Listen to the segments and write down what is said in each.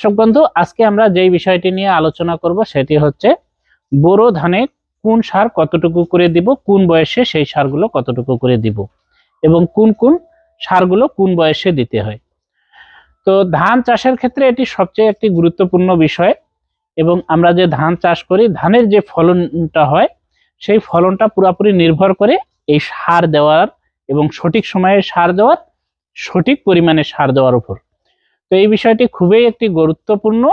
দর্শক বন্ধু, আজকে আমরা যেই বিষয়টি নিয়ে আলোচনা করব সেটি হচ্ছে বোরো ধানে কোন সার কতটুকু করে দিব, কোন বয়সে সেই সারগুলো কতটুকু করে দিব এবং কোন কোন সারগুলো কোন বয়সে দিতে হয়। তো ধান চাষের ক্ষেত্রে এটি সবচেয়ে একটি গুরুত্বপূর্ণ বিষয় এবং আমরা যে ধান চাষ করি, ধানের যে ফলনটা হয়, সেই ফলনটা পুরোপুরি নির্ভর করে এই সার দেওয়ার এবং সঠিক সময়ে সার দেওয়ার, সঠিক পরিমাণে সার দেওয়ার উপর। তো এই বিষয়টি খুবই একটি গুরুত্বপূর্ণ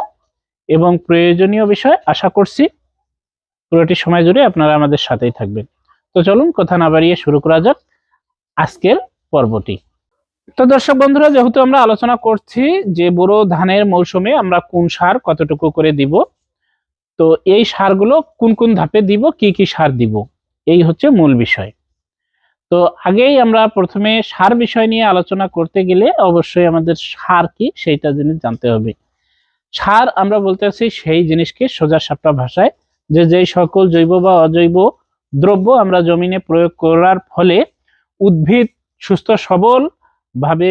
এবং প্রয়োজনীয় বিষয়। আশা করছি পুরোটি সময় জুড়ে আপনারা আমাদের সাথেই থাকবেন। তো চলুন, কথা না বাড়িয়ে শুরু করা যাক আজকের পর্বটি। তো দর্শক বন্ধুরা, যেহেতু আমরা আলোচনা করছি যে বোরো ধানের মৌসুমে আমরা কোন সার কতটুকু করে দিব, তো এই সারগুলো কোন কোন ধাপে দিব, কি কি সার দিব, এই হচ্ছে মূল বিষয়। তো আগেই আমরা প্রথমে সার বিষয় নিয়ে আলোচনা করতে গেলে অবশ্যই আমাদের সার কি সেইটা জিনিস জানতে হবে। সার আমরা বলতে বলতেছি সেই জিনিসকে সোজা সাপটা ভাষায়, যে যেই সকল জৈব বা অজৈব দ্রব্য আমরা জমিনে প্রয়োগ করার ফলে উদ্ভিদ সুস্থ সবল ভাবে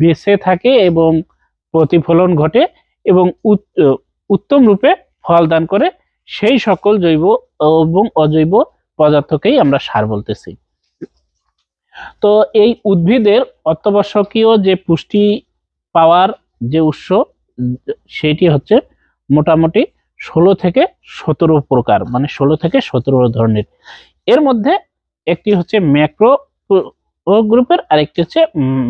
বেঁচে থাকে এবং প্রতিফলন ঘটে এবং উত্তম রূপে ফল দান করে, সেই সকল জৈব এবং অজৈব পদার্থকেই আমরা সার বলতেছি। তো এই উদ্ভিদের অত্যাবশ্যকীয় যে পুষ্টি পাওয়ার যে উৎস, সেটি হচ্ছে মোটামুটি ষোলো থেকে সতেরো প্রকার মানে ষোলো থেকে সতেরো ধরনের। এর মধ্যে একটি হচ্ছে ম্যাক্রো গ্রুপের আর একটি হচ্ছে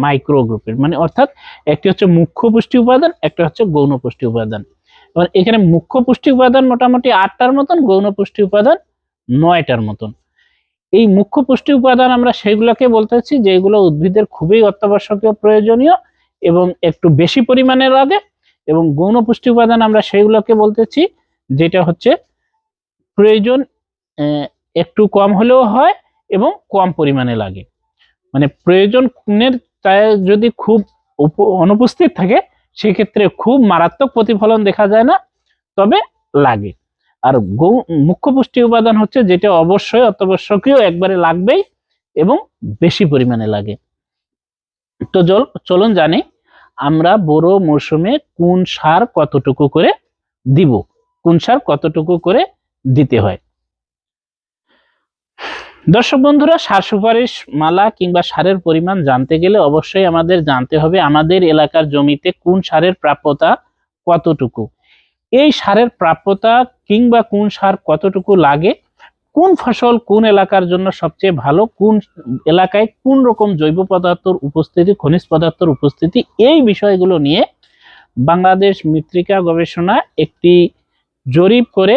মাইক্রো গ্রুপের মানে অর্থাৎ একটি হচ্ছে মুখ্য পুষ্টি উপাদান, একটা হচ্ছে গৌণ পুষ্টি উপাদান। এবার এখানে মুখ্য পুষ্টি উপাদান মোটামুটি আটটার মতন, গৌণ পুষ্টি উপাদান নয়টার মতন। এই মুখ্য পুষ্টি উপাদান আমরা সেগুলোকে বলতেছি যেগুলো উদ্ভিদের খুবই অত্যাবশ্যকীয়, প্রয়োজনীয় এবং একটু বেশি পরিমাণে লাগে এবং গৌণ পুষ্টি উপাদান আমরা সেগুলোকে বলতেছি যেটা হচ্ছে প্রয়োজন একটু কম হলেও হয় এবং কম পরিমাণে লাগে। মানে প্রয়োজনের তাই যদি খুব অনুপস্থিত থাকে, সেক্ষেত্রে খুব মারাত্মক প্রতিফলন দেখা যায় না, তবে লাগে। আর গৌ, মুখ্য পুষ্টি উপাদান হচ্ছে যেটা অবশ্যই অত্যাবশ্যকীয় একবারে লাগবেই এবং বেশি পরিমাণে লাগে। তো জল, চলুন জানি আমরা বড় মৌসুমে কোন সার কতটুকু করে দিব, কোন সার কতটুকু করে দিতে হয়। দর্শক বন্ধুরা, সার সুপারিশ মালা কিংবা সারের পরিমাণ জানতে গেলে অবশ্যই আমাদের জানতে হবে আমাদের এলাকার জমিতে কোন সারের প্রাপ্যতা কতটুকু। এই সারের প্রাপ্যতা কিংবা কোন সার কতটুকু লাগে, কোন ফসল কোন এলাকার জন্য সবচেয়ে ভালো, কোন এলাকায় কোন রকম জৈব পদার্থর উপস্থিতি, খনিজ পদার্থর উপস্থিতি, এই বিষয়গুলো নিয়ে বাংলাদেশ মৃত্তিকা গবেষণা একটি জরিপ করে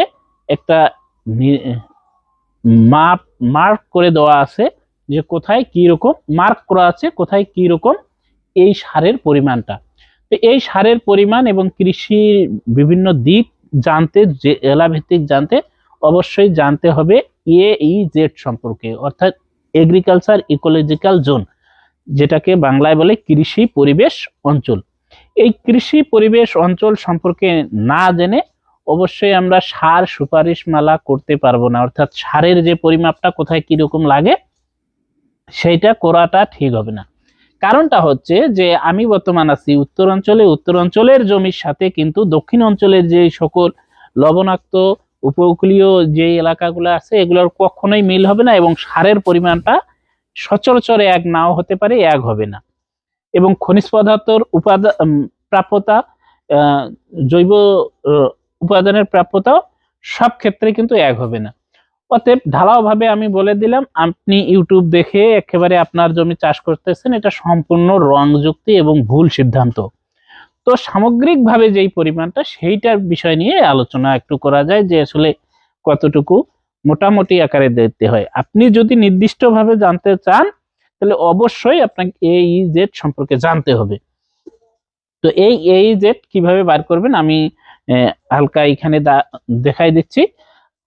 একটা মাপ, মার্ক করে দেওয়া আছে যে কোথায় কি রকম মার্ক করা আছে কোথায় কি রকম এই সারের পরিমাণটা। তো এই সারের পরিমাণ এবং কৃষির বিভিন্ন দিক জানতে, যে এলাভিত্তিক জানতে অবশ্যই জানতে হবে এ ই জেড সম্পর্কে, অর্থাৎ এগ্রিকালচার ইকোলজিক্যাল জোন যেটাকে বাংলায় বলে কৃষি পরিবেশ অঞ্চল। এই কৃষি পরিবেশ অঞ্চল সম্পর্কে না জেনে অবশ্যই আমরা সার সুপারিশ মালা করতে পারব না, অর্থাৎ সারের যে পরিমাপটা কোথায় কীরকম লাগে, সেইটা করাটা ঠিক হবে না। কারণটা হচ্ছে যে আমি বর্তমান আছি উত্তর অঞ্চলে উত্তর অঞ্চলের জমির সাথে কিন্তু দক্ষিণ অঞ্চলের যে সকল লবণাক্ত উপকূলীয় যে এলাকাগুলো আছে, এগুলোর কখনোই মিল হবে না এবং সারের পরিমাণটা সচরাচর এক নাও হতে পারে, এক হবে না। এবং খনিজ পদার্থর উপাদান প্রাপ্যতা জৈব উপাদানের প্রাপ্যতাও সব ক্ষেত্রে কিন্তু এক হবে না। অতএব ঢালাওভাবে আমি বলে দিলাম, আপনি ইউটিউব দেখে একেবারে আপনার জমি চাষ করতেছেন, এটা সম্পূর্ণ রং যুক্তি এবং ভুল সিদ্ধান্ত। তো সামগ্রিকভাবে যেই পরিমাণটা, সেইটার বিষয় নিয়ে আলোচনা একটু করা যায় যে আসলে কতটুকু মোটামুটি আকারে দিতে হয়। আপনি যদি নির্দিষ্টভাবে জানতে চান, তাহলে অবশ্যই আপনাকে এই জেড সম্পর্কে জানতে হবে। তো এই এই জেড কীভাবে বার করবেন, আমি হালকা এখানে দেখাই দিচ্ছি।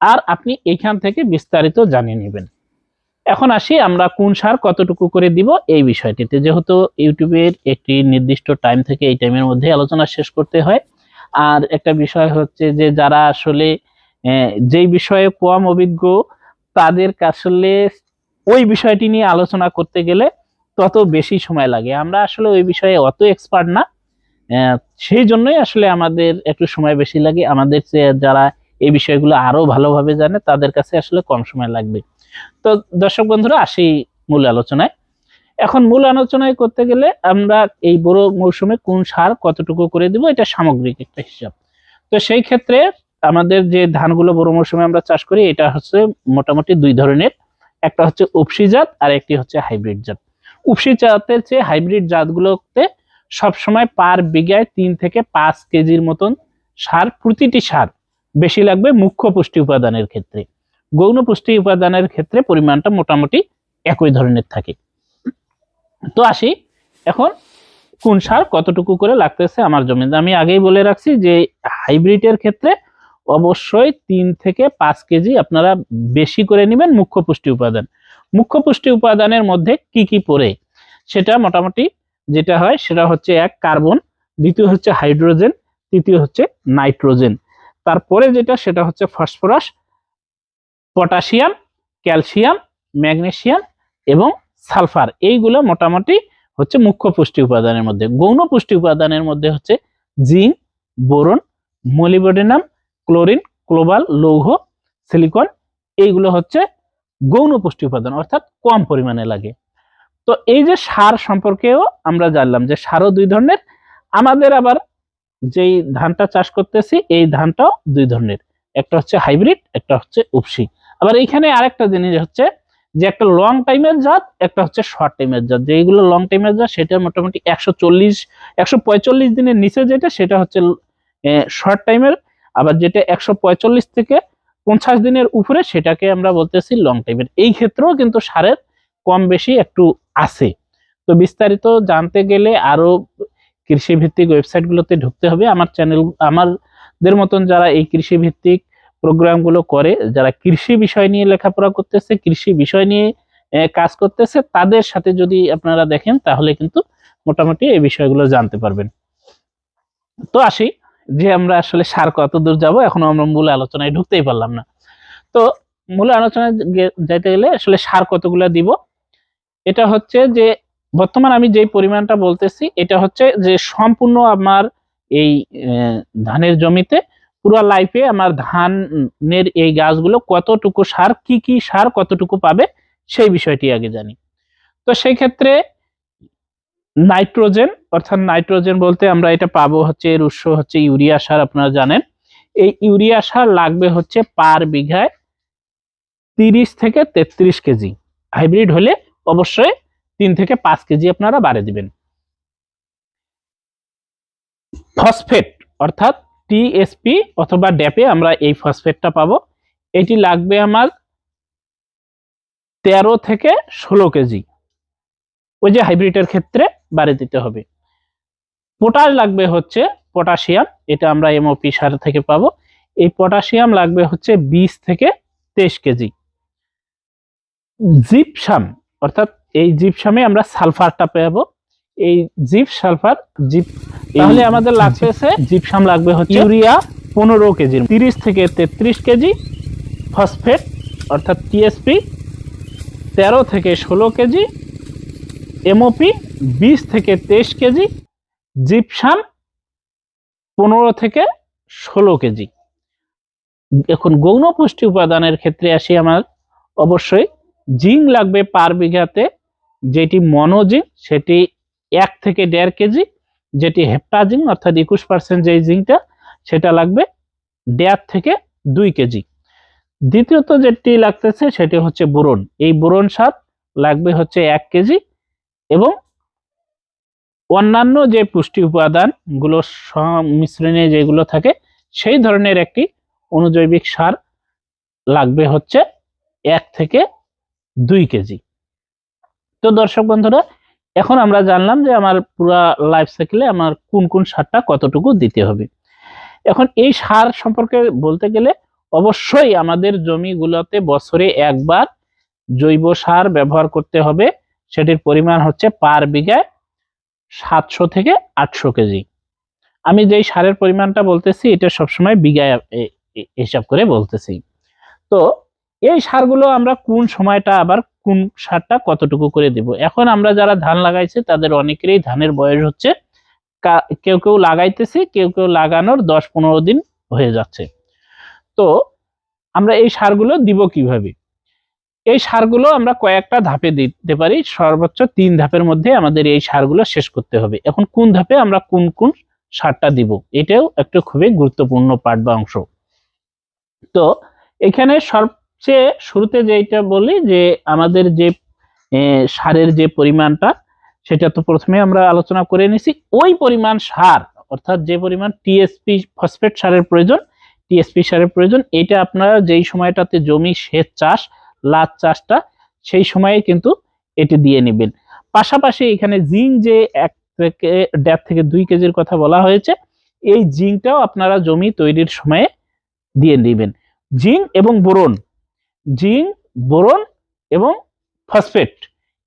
আর আপনি এইখান থেকে বিস্তারিত জানিয়ে নেবেন। এখন আসি আমরা কোন সার কতটুকু করে দিব এই বিষয়টিতে। যেহেতু ইউটিউবের একটি নির্দিষ্ট টাইম থেকে এই টাইমের মধ্যে আলোচনা শেষ করতে হয়। আর একটা বিষয় হচ্ছে যে যারা আসলে যেই বিষয়ে কম অভিজ্ঞ, তাদের আসলে ওই বিষয়টি নিয়ে আলোচনা করতে গেলে তত বেশি সময় লাগে। আমরা আসলে ওই বিষয়ে অত এক্সপার্ট না। সেই জন্যই আসলে আমাদের একটু সময় বেশি লাগে। আমাদের যারা এই বিষয়গুলো আরও ভালোভাবে জানে, তাদের কাছে আসলে কম সময় লাগবে। তো দর্শক বন্ধুরা, আসি মূল আলোচনায়। এখন মূল আলোচনায় করতে গেলে আমরা এই বড় মৌসুমে কোন সার কতটুকু করে দিব, এটা সামগ্রিক একটা হিসাব। তো সেই ক্ষেত্রে আমাদের যে ধানগুলো বড় মৌসুমে আমরা চাষ করি, এটা হচ্ছে মোটামুটি দুই ধরনের। একটা হচ্ছে উপসি জাত, আর একটি হচ্ছে হাইব্রিড জাত। উপসি জাতের চেয়ে হাইব্রিড জাতগুলোতে সবসময় পার বিঘায় তিন থেকে পাঁচ কেজির মতন সার, প্রতিটি সার বেশি লাগবে মুখ্য পুষ্টি উপাদানের ক্ষেত্রে। গৌণ পুষ্টি উপাদানের ক্ষেত্রে পরিমাণটা মোটামুটি একই ধরনের থাকে। তো আসি, এখন কোন সার কতটুকু করে লাগতেছে আমার জমিতে? আমি আগেই বলে রাখছি যে হাইব্রিডের ক্ষেত্রে অবশ্যই তিন থেকে পাঁচ কেজি আপনারা বেশি করে নেবেন মুখ্য পুষ্টি উপাদান। মুখ্য পুষ্টি উপাদানের মধ্যে কি কি পড়ে? সেটা মোটামুটি যেটা হয় সেটা হচ্ছে এক, কার্বন, দ্বিতীয় হচ্ছে হাইড্রোজেন, তৃতীয় হচ্ছে নাইট্রোজেন। তারপরে যেটা, সেটা হচ্ছে ফসফরাস, পটাশিয়াম, ক্যালসিয়াম, ম্যাগনেসিয়াম এবং সালফার। এইগুলো মোটামুটি হচ্ছে মুখ্য পুষ্টি উপাদানের মধ্যে। গৌণ পুষ্টি উপাদানের মধ্যে হচ্ছে zinc, boron, molybdenum, chlorine, cobalt, লৌহ, সিলিকন, এইগুলো হচ্ছে গৌণ পুষ্টি উপাদান, অর্থাৎ কম পরিমাণে লাগে। তো এই যে সার সম্পর্কেও আমরা জানলাম যে সারও দুই ধরনের, আমাদের আবার যেই ধানটা চাষ করতেছি, এই ধানটাও দুই ধরনের। একটা হচ্ছে হাইব্রিড, একটা হচ্ছে উপসি আবার এইখানে আরেকটা জিনিস হচ্ছে যে একটা লং টাইমের জাত, একটা হচ্ছে শর্ট টাইমের জাত। যেগুলো লং টাইমের জাত, সেটা মোটামুটি একশো চল্লিশ, একশো পঁয়তাল্লিশ দিনের নিচে যেটা, সেটা হচ্ছে শর্ট টাইমের আবার যেটা একশো পঁয়তাল্লিশ থেকে পঞ্চাশ দিনের উপরে, সেটাকে আমরা বলতেছি লং টাইমের এই ক্ষেত্রেও কিন্তু সারের কম বেশি একটু আছে। তো বিস্তারিত জানতে গেলে আরও কৃষি ভিত্তিক ওয়েবসাইটগুলোতে ঢুকতে হবে। আমার চ্যানেল, আমাদের মতন যারা এই কৃষি ভিত্তিক প্রোগ্রামগুলো করে, যারা কৃষি বিষয় নিয়ে লেখাপড়া করতেছে, কৃষি বিষয় নিয়ে কাজ করতেছে, তাদের সাথে যদি আপনারা দেখেন, তাহলে কিন্তু মোটামুটি এই বিষয়গুলো জানতে পারবেন। তো আসি যে আমরা আসলে সার কত দূর যাব, এখনও আমরা মূল আলোচনায় ঢুকতেই পারলাম না। তো মূল আলোচনায় যাইতে গেলে আসলে সার কতগুলা দিব? এটা হচ্ছে যে বর্তমান আমি যেই পরিমাণটা বলতেছি, এটা হচ্ছে যে সম্পূর্ণ আমার এই ধানের জমিতে পুরো লাইফে আমার ধানের এই গাছগুলো কতটুকু সার, কি কি সার কতটুকু পাবে, সেই বিষয়টি আগে জানি। তো সেই ক্ষেত্রে নাইট্রোজেন অর্থাৎ নাইট্রোজেন বলতে আমরা এটা পাবো হচ্ছে এর উৎস হচ্ছে ইউরিয়া সার, আপনারা জানেন। এই ইউরিয়া সার লাগবে হচ্ছে পার বিঘায় তিরিশ থেকে তেত্রিশ কেজি। হাইব্রিড হলে অবশ্যই তিন থেকে পাঁচ কেজি আপনারা বাড়ে দিবেন। ফসফেট, অর্থাৎ টিএসপি অথবা ড্যাপে আমরা এই ফসফেটটা পাবো। এটি লাগবে আমার তেরো থেকে ষোলো কেজি। ওই যে হাইব্রিডের ক্ষেত্রে বাড়ি দিতে হবে। পটাশ লাগবে হচ্ছে পটাশিয়াম, এটা আমরা এমওপি সার থেকে পাবো। এই পটাশিয়াম লাগবে হচ্ছে বিশ থেকে তেইশ কেজি। জিপসাম, অর্থাৎ এই জিপসামে আমরা সালফারটা পাবো এই জিপ সালফার জিপ তাহলে আমাদের লাগতেছে জিপসাম লাগবে হচ্ছে ইউরিয়া পনেরো কেজি তিরিশ থেকে তেত্রিশ কেজি ফসফেট অর্থাৎ টিএসপি তেরো থেকে ষোলো কেজি এমওপি বিশ থেকে তেইশ কেজি জিপসাম পনেরো থেকে ষোলো কেজি। এখন গৌণ পুষ্টি উপাদানের ক্ষেত্রে আসি আমার। অবশ্যই জিঙ্ক লাগবে পার বিঘাতে যেটি মনোজিঙ্ক সেটি এক থেকে দেড় কেজি, যেটি হেপ্টাজিং, অর্থাৎ একুশ পার্সেন্ট যেই জিঙ্কটা সেটা লাগবে দেড় থেকে দুই কেজি। দ্বিতীয়ত যেটি লাগতেছে, সেটি হচ্ছে বোরন। এই বোরন সার লাগবে হচ্ছে এক কেজি এবং অন্যান্য যে পুষ্টি উপাদানগুলো সংমিশ্রণে যেগুলো থাকে, সেই ধরনের একটি অনুজৈবিক সার লাগবে হচ্ছে এক থেকে দুই কেজি। তো দর্শক বন্ধুরা, এখন আমরা জানলাম যে আমার পুরা লাইফ সাইকেলে আমার কোন কোন সারটা কতটুকু দিতে হবে। এখন এই সার সম্পর্কে বলতে গেলে অবশ্যই আমাদের জমিগুলোতে বছরে একবার জৈব সার ব্যবহার করতে হবে। সেটির পরিমাণ হচ্ছে পার বিঘায় সাতশো থেকে আটশো কেজি। আমি যেই সারের পরিমাণটা বলতেছি, এটা সবসময় বিঘায় হিসাব করে বলতেছি। তো এই সারগুলো আমরা কোন সময়টা আবার কোন সারটা কতটুকু করে দিব? এখন আমরা যারা ধান লাগাইছে, তাদের অনেকেরই ধানের বয়স হচ্ছে কেউ কেউ লাগাইতেছি, কেউ কেউ লাগানোর দশ পনেরো দিন হয়ে যাচ্ছে। তো আমরা এই সারগুলো দিব কীভাবে? এই সারগুলো আমরা কয়েকটা ধাপে দিতে পারি, সর্বোচ্চ তিন ধাপের মধ্যে আমাদের এই সারগুলো শেষ করতে হবে। এখন কোন ধাপে আমরা কোন কোন সারটা দিব? এটাও একটা খুবই গুরুত্বপূর্ণ পার্ট বা অংশ। তো এখানে সবচেয়ে শুরুতে যেটা বলি যে আমাদের যে সারের যে পরিমাণটা, সেটা তো প্রথমে আমরা আলোচনা করে নিছি। ওই পরিমাণ সার, অর্থাৎ যে পরিমাণ টিএসপি, ফসফেট সারের প্রয়োজন, টিএসপি সারের প্রয়োজন, এটা আপনারা যেই সময়টাতে জমি সেচ চাষ লাচ চাষটা, সেই সময়ে কিন্তু এটি দিয়ে নেবেন। পাশাপাশি এখানে জিঙ্ক যে এক থেকে থেকে দুই কেজির কথা বলা হয়েছে, এই জিঙ্কটাও আপনারা জমি তৈরির সময়ে দিয়ে নেবেন। জিঙ্ক এবং বোরন জিঙ্ক বোরন এবং ফসফেট।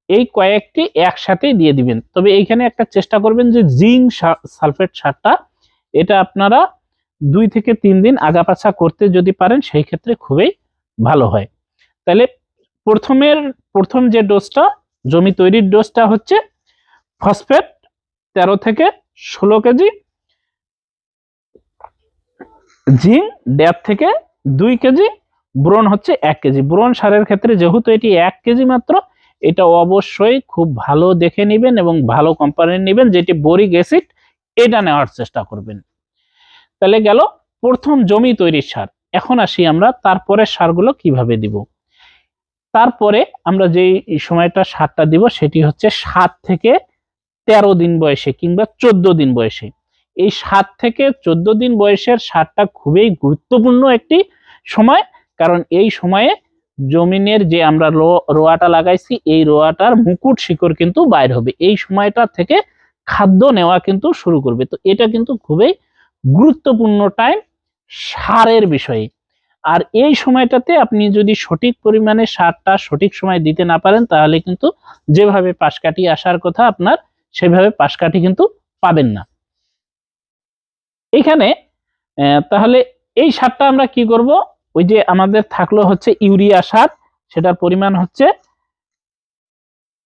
এই কয়েকটি একসাথেই দিয়ে দিবেন। তবে এইখানে একটা চেষ্টা করবেন যে জিঙ্ক সালফেট সারটা, এটা আপনারা দুই থেকে তিন দিন আগাপাছা করতে যদি পারেন, সেই ক্ষেত্রে খুবই ভালো হয়। তাহলে প্রথমের, প্রথম যে ডোজটা, জমি তৈরির ডোজটা হচ্ছে ফসফেট তেরো থেকে ষোলো কেজি, জিঙ্ক দেড় থেকে দুই কেজি ব্রোন হচ্ছে এক কেজি। ব্রোন সারের ক্ষেত্রে যেহেতু এটি এক কেজি মাত্র, এটা অবশ্যই খুব ভালো দেখে নেবেন এবং ভালো কোম্পানির নেবেন, যেটি বোরিক অ্যাসিড এটা নেওয়ার চেষ্টা করবেন। তাহলে গেল প্রথম জমি তৈরির সার। এখন আসি আমরা তারপরে সারগুলো কীভাবে দিব। তারপরে আমরা যে সময়টা সারটা দিব, সেটি হচ্ছে সাত থেকে তেরো দিন বয়সে কিংবা চোদ্দ দিন বয়সে। এই সাত থেকে চোদ্দ দিন বয়সের সারটা খুবই গুরুত্বপূর্ণ একটি সময়। কারণ এই সময়ে জমিনের যে আমরা রোয়াটা লাগাইছি, এই রোয়াটার মুকুট শিকড় কিন্তু বাইর হবে। এই সময়টা থেকে খাদ্য নেওয়া কিন্তু শুরু করবে। তো এটা কিন্তু খুবই গুরুত্বপূর্ণ টাইম সারের বিষয়ে। আর এই সময়টাতে আপনি যদি সঠিক পরিমাণে সারটা সঠিক সময় দিতে না পারেন, তাহলে কিন্তু যেভাবে পাশকাঠি আসার কথা আপনার, সেভাবে পাশকাঠি কিন্তু পাবেন না। এখানে তাহলে এই সারটা আমরা কি করব? ওই যে আমাদের থাকল হচ্ছে ইউরিয়া সার, সেটার পরিমাণ হচ্ছে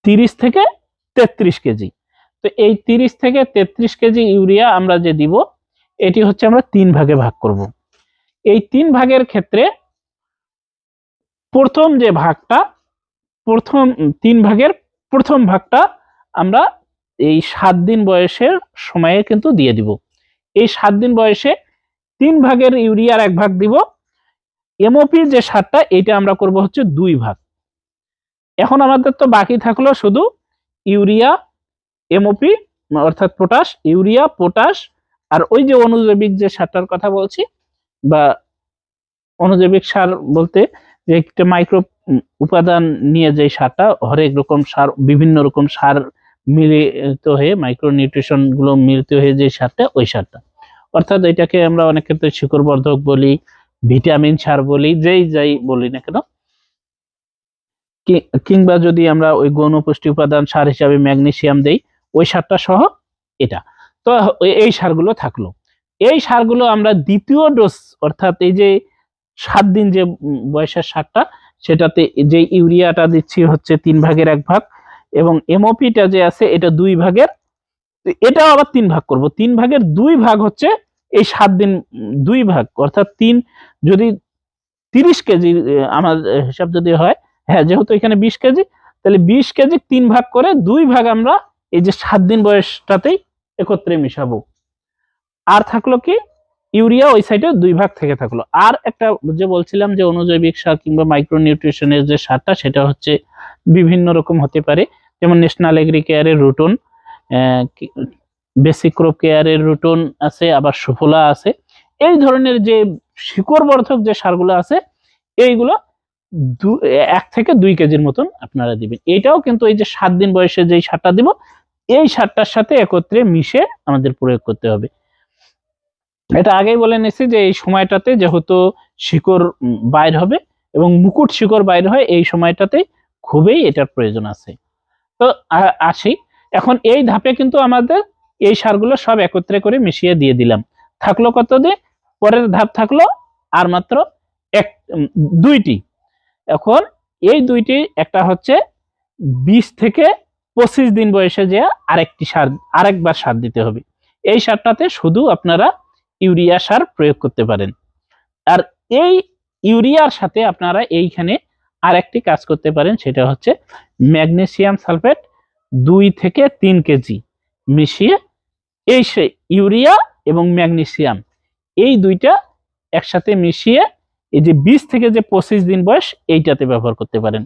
তিরিশ থেকে তেত্রিশ কেজি। তো এই তিরিশ থেকে তেত্রিশ কেজি ইউরিয়া আমরা যে দিব, এটি হচ্ছে আমরা তিন ভাগে ভাগ করব। এই তিন ভাগের ক্ষেত্রে প্রথম যে ভাগটা, প্রথম, তিন ভাগের প্রথম ভাগটা আমরা এই সাত দিন বয়সের সময়ে কিন্তু দিয়ে দিব। এই সাত দিন বয়সে তিন ভাগের ইউরিয়ার এক ভাগ দিব এমওপির যে সারটা এটা আমরা করব হচ্ছে দুই ভাগ। এখন আমাদের তো বাকি থাকল শুধু ইউরিয়া এমওপি অর্থাৎ পটাশ ইউরিয়া পটাশ আর ওই যে অনুজৈবিক যে সারটার কথা বলছি, বা অনুজৈবিক সার বলতে যে একটা মাইক্রো উপাদান নিয়ে যে সারটা, হরেক রকম সার, বিভিন্ন রকম সার মিলিত হয়ে মাইক্রো নিউট্রিশনগুলো মিলিত হয়ে যে সারটা, ওই সারটা। অর্থাৎ এটাকে আমরা অনেক ক্ষেত্রে শিকড় বর্ধক বলি ভিটামিন সার বলি, যেই যাই বলি না কেন কিংবা যদি আমরা ওই গৌণ পুষ্টি উপাদান সার হিসাবে ম্যাগনেসিয়াম দেই, ওই সারটা সহ এটা। তো এই সারগুলো থাকল। এই সারগুলো আমরা দ্বিতীয় ডোজ অর্থাৎ এই যে সাত দিন যে বয়সের সারটা, সেটাতে যে ইউরিয়াটা দিচ্ছি হচ্ছে তিন ভাগের এক ভাগ, এবং এমওপিটা যে আছে এটা দুই ভাগের তো এটাও আবার তিন ভাগ করব। তিন ভাগের দুই ভাগ হচ্ছে এই সাত দিন, দুই ভাগ, অর্থাৎ তিন, যদি তিরিশ কেজি আমার হিসাব যদি হয় হ্যাঁ যেহেতু এখানে বিশ কেজি, তাহলে বিশ কেজি তিন ভাগ করে দুই ভাগ আমরা এই যে সাত দিন বয়সটাতেই একত্রে মিশাবো। আর থাকল কি, ইউরিয়া ওই সাইডে দুই ভাগ থেকে থাকল। আর একটা যে বলছিলাম যে অনুজৈবিক সার কিংবা মাইক্রো নিউট্রিশনের যে সারটা, সেটা হচ্ছে বিভিন্ন রকম হতে পারে, যেমন ন্যাশনাল এগ্রিকেয়ারের রুটন বেসিক ক্রপ কেয়ারের রুটন আছে, আবার সুফলা আছে। এই ধরনের যে শিকড় বর্ধক যে সারগুলো আছে, এইগুলো দু- এক থেকে দুই কেজির মতন আপনারা দিবেন। এটাও কিন্তু এই যে সাত দিন বয়সে যেই সারটা দিব, এই সারটার সাথে একত্রে মিশে আমাদের প্রয়োগ করতে হবে। এটা আগেই বলে নিছি যে এই সময়টাতে যেহেতু শিকড় বাইর হবে এবং মুকুট শিকড় বাইর হয়, এই সময়টাতে খুবই এটার প্রয়োজন আছে। তো আসি। এখন এই ধাপে কিন্তু আমাদের এই সারগুলো সব একত্রে করে মিশিয়ে দিয়ে দিলাম। থাকল কত দিন পরের ধাপ থাকল আর মাত্র এক দুইটি। এখন এই দুইটি একটা হচ্ছে বিশ থেকে পঁচিশ দিন বয়সে যে আরেকটি সার, আরেকবার সার দিতে হবে। এই সারটাতে শুধু আপনারা ইউরিয়া সার প্রয়োগ করতে পারেন। আর এই ইউরিয়ার সাথে আপনারা এইখানে আরেকটি কাজ করতে পারেন, সেটা হচ্ছে ম্যাগনেসিয়াম সালফেট দুই থেকে তিন কেজি। মিশিয়ে এই ইউরিয়া এবং ম্যাগনেসিয়াম এই দুইটা একসাথে মিশিয়ে এই যে বিশ থেকে যে পঁচিশ দিন বয়স এইটাতে ব্যবহার করতে পারেন।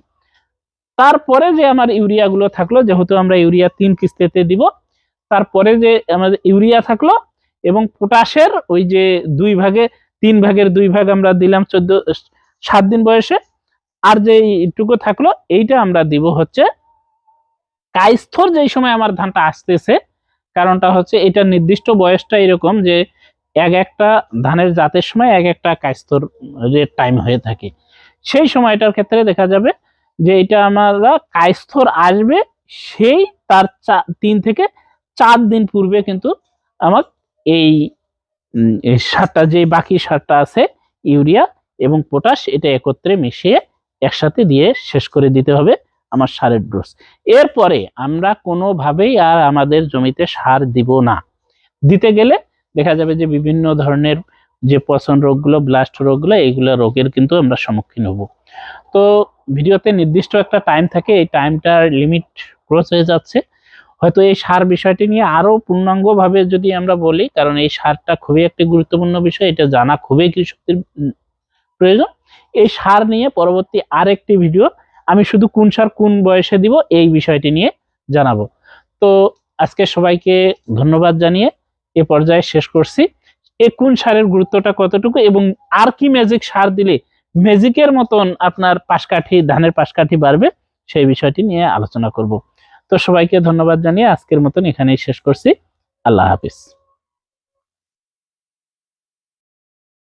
তারপরে যে আমার ইউরিয়াগুলো থাকল, যেহেতু আমরা ইউরিয়া তিন কিস্তিতে দিব, তারপরে যে আমাদের ইউরিয়া থাকল এবং পটাশের ওই যে দুই ভাগে, তিন ভাগের দুই ভাগ আমরা দিলাম চোদ্দ, সাত দিন বয়সে, আর যে এইটুকু থাকল, এইটা আমরা দিব হচ্ছে কাইস্থর যেই সময় আমার ধানটা আসতেছে কারণটা হচ্ছে এটা নির্দিষ্ট বয়সটা এরকম যে এক একটা ধানের জাতের সময় এক একটা কাইস্থর টাইম হয়ে থাকে। সেই সময়টার ক্ষেত্রে দেখা যাবে যে এটা আমরা কাইস্থর আসবে সেই তার তিন থেকে চার দিন পূর্বে কিন্তু আমার এই সারটা যে বাকি সারটা আছে ইউরিয়া এবং পটাশ এটা একত্রে মিশিয়ে একসাথে দিয়ে শেষ করে দিতে হবে। আমার সারের ডোজ এরপরে আমরা কোনোভাবেই আর আমাদের জমিতে সার দিব না। দিতে গেলে দেখা যাবে যে বিভিন্ন ধরনের যে পচন রোগগুলো ব্লাস্ট রোগগুলো এইগুলো রোগের কিন্তু আমরা সম্মুখীন হব। তো ভিডিওতে নির্দিষ্ট একটা টাইম থাকে, এই টাইমটার লিমিট ক্রস হয়ে যাচ্ছে। হয়তো এই সার বিষয়টি নিয়ে আরও পূর্ণাঙ্গভাবে যদি আমরা বলি, কারণ এই সারটা খুবই একটি গুরুত্বপূর্ণ বিষয়, এটা জানা খুবই কৃষকদের প্রয়োজন। এই সার নিয়ে পরবর্তী আরেকটি ভিডিও আমি শুধু কোন সার কোন বয়সে দিব এই বিষয়টি নিয়ে জানাব। তো আজকে সবাইকে ধন্যবাদ জানিয়ে এ পর্যায়ে শেষ করছি। এই কোন সারের গুরুত্বটা কতটুকু এবং আর কি ম্যাজিক সার দিলে ম্যাজিকের মতন আপনার পাশকাঠি, ধানের পাশকাঠি বাড়বে সেই বিষয়টি নিয়ে আলোচনা করব। তো সবাইকে ধন্যবাদ জানিয়ে আজকের মতন এখানেই শেষ করছি। আল্লাহ হাফিজ।